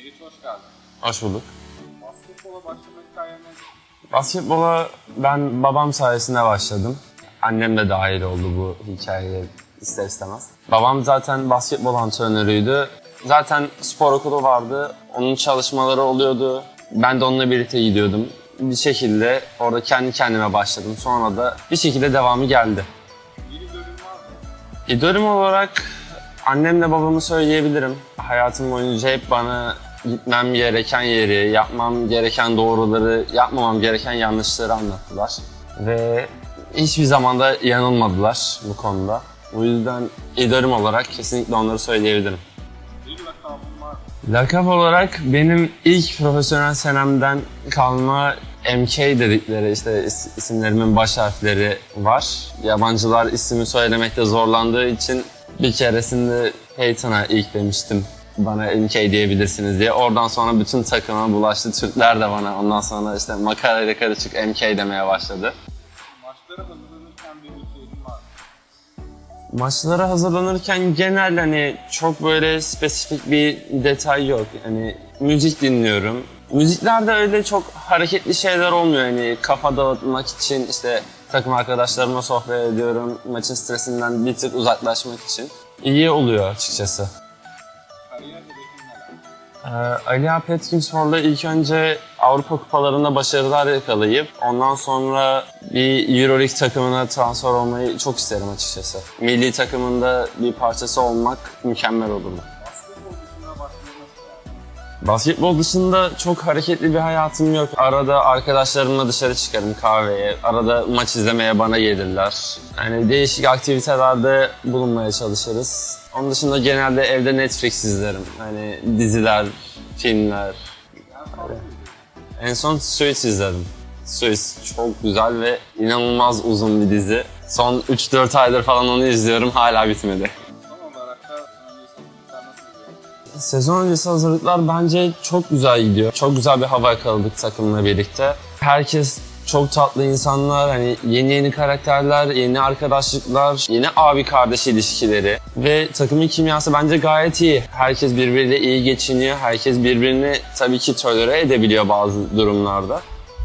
Meriç hoş geldin. Hoş bulduk. Basketbola başlama hikayen nedir? Basketbola ben babam sayesinde başladım. Annem de dahil oldu bu hikayeye ister istemez. Babam zaten basketbol antrenörüydü. Zaten spor okulu vardı. Onun çalışmaları oluyordu. Ben de onunla birlikte gidiyordum. Bir şekilde orada kendi kendime başladım. Sonra da bir şekilde devamı geldi. İdolüm olarak annemle babamı söyleyebilirim. Hayatım boyunca hep bana gitmem gereken yeri, yapmam gereken doğruları, yapmamam gereken yanlışları anlattılar. Ve hiçbir zaman da yanılmadılar bu konuda. O yüzden idolüm olarak kesinlikle onları söyleyebilirim. Lakap olarak benim ilk profesyonel senemden kalma MK dedikleri işte is- isimlerimin baş harfleri var. Yabancılar ismi söylemekte zorlandığı için bir keresinde Peyton'a ilk demiştim bana MK diyebilirsiniz diye. Oradan sonra bütün takıma bulaştı. Türkler de bana ondan sonra işte makarayla karışık MK demeye başladı. Maçlara hazırlanırken bir ritüelin var? Maçlara hazırlanırken genel hani çok böyle spesifik bir detay yok. Hani müzik dinliyorum. Müziklerde öyle çok hareketli şeyler olmuyor. Hani kafa dağıtmak için işte takım arkadaşlarımla sohbet ediyorum. Maçın stresinden bir tık uzaklaşmak için. İyi oluyor açıkçası. Ali Alp ilk önce Avrupa kupalarında başarılar yakalayıp ondan sonra bir Euroleague takımına transfer olmayı çok isterim açıkçası. Milli takımında bir parçası olmak mükemmel olurdu. Basketbol dışında çok hareketli bir hayatım yok. Arada arkadaşlarımla dışarı çıkarım kahveye. Arada maç izlemeye bana gelirler. Yani değişik aktivitelerde bulunmaya çalışırız. Onun dışında genelde evde Netflix izlerim. Hani diziler, filmler. En son Suits izledim. Suits çok güzel ve inanılmaz uzun bir dizi. Son 3-4 aydır falan onu izliyorum hala bitmedi. Sezon öncesi hazırlıklar bence çok güzel gidiyor. Çok güzel bir hava yakaladık takımla birlikte. Herkes çok tatlı insanlar, hani yeni yeni karakterler, yeni arkadaşlıklar, yeni abi kardeş ilişkileri ve takımın kimyası bence gayet iyi. Herkes birbiriyle iyi geçiniyor, herkes birbirini tabii ki tolere edebiliyor bazı durumlarda.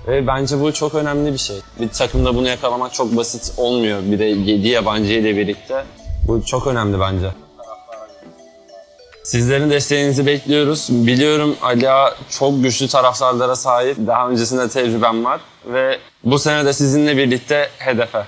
Ve bence bu çok önemli bir şey. Bir takımda bunu yakalamak çok basit olmuyor. Bir de 7 yabancı ile birlikte. Bu çok önemli bence. Sizlerin desteğinizi bekliyoruz. Biliyorum Ali Ağa çok güçlü taraftarlara sahip. Daha öncesinde tecrübem var ve bu sene de sizinle birlikte hedefe.